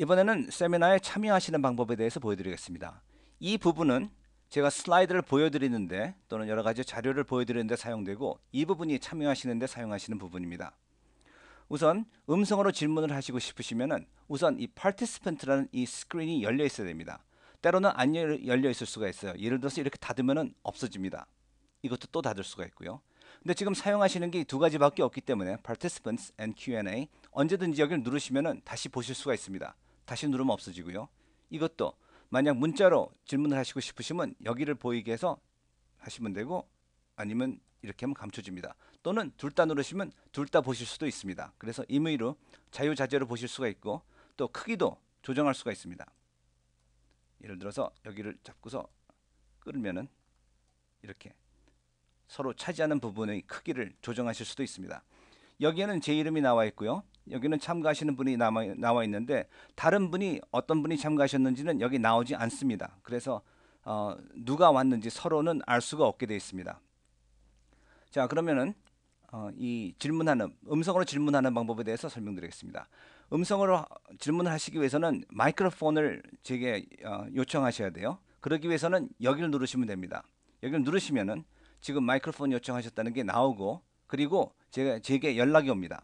이번에는 세미나에 참여하시는 방법에 대해서 보여드리겠습니다. 이 부분은 제가 슬라이드를 보여드리는데 또는 여러 가지 자료를 보여드리는데 사용되고 이 부분이 참여하시는데 사용하시는 부분입니다. 우선 음성으로 질문을 하시고 싶으시면은 우선 이 participant라는 이 스크린이 열려 있어야 됩니다. 때로는 안 열- 열려 있을 수가 있어요. 예를 들어서 이렇게 닫으면은 없어집니다. 이것도 또 닫을 수가 있고요. 근데 지금 사용하시는 게 두 가지밖에 없기 때문에 participants and Q&A 언제든지 여기를 누르시면은 다시 보실 수가 있습니다. 다시 누르면 없어지고요. 이것도 만약 문자로 질문을 하시고 싶으시면 여기를 보이게 해서 하시면 되고 아니면 이렇게 하면 감춰집니다. 또는 둘 다 누르시면 둘 다 보실 수도 있습니다. 그래서 임의로 자유자재로 보실 수가 있고 또 크기도 조정할 수가 있습니다. 예를 들어서 여기를 잡고서 끌면은 이렇게 서로 차지하는 부분의 크기를 조정하실 수도 있습니다. 여기에는 제 이름이 나와 있고요. 여기는 참가하시는 분이 나와, 나와 있는데 다른 분이 어떤 분이 참가하셨는지는 여기 나오지 않습니다. 그래서 어, 누가 왔는지 서로는 알 수가 없게 되어 있습니다. 자 그러면은 어, 이 질문하는 음성으로 질문하는 방법에 대해서 설명드리겠습니다. 음성으로 하- 질문을 하시기 위해서는 마이크로폰을 제게 어, 요청하셔야 돼요. 그러기 위해서는 여기를 누르시면 됩니다. 여기를 누르시면은 지금 마이크로폰 요청하셨다는 게 나오고 그리고 제가 제게 연락이 옵니다.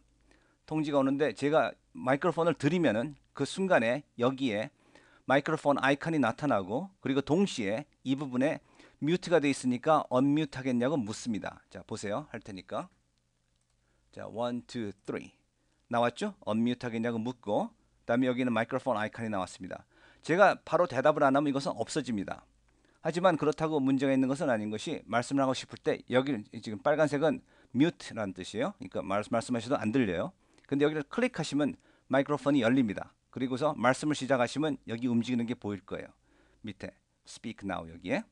통지가 오는데 제가 마이크로폰을 드리면은 그 순간에 여기에 마이크로폰 아이콘이 나타나고 그리고 동시에 이 부분에 뮤트가 돼 있으니까 언뮤트 하겠냐고 묻습니다. 자, 보세요. 할 테니까. 자, 1 2 3. 나왔죠? 언뮤트 하겠냐고 묻고 그 다음에 여기는 마이크로폰 아이콘이 나왔습니다. 제가 바로 대답을 안 하면 이것은 없어집니다. 하지만 그렇다고 문제가 있는 것은 아닌 것이 말씀을 하고 싶을 때 여기 지금 빨간색은 mute라는 뜻이에요. 그러니까 말, 말씀하셔도 안 들려요. 근데 여기를 클릭하시면 마이크로폰이 열립니다. 그리고서 말씀을 시작하시면 여기 움직이는 게 보일 거예요. 밑에 speak now 여기에.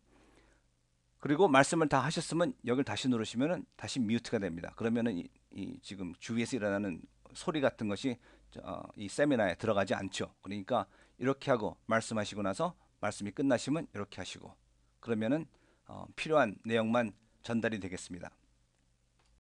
그리고 말씀을 다 하셨으면 여기를 다시 누르시면은 다시 뮤트가 됩니다. 그러면은 이, 이 지금 주위에서 일어나는 소리 같은 것이 저, 어, 이 세미나에 들어가지 않죠. 그러니까 이렇게 하고 말씀하시고 나서 말씀이 끝나시면 이렇게 하시고 그러면은 어, 필요한 내용만 전달이 되겠습니다.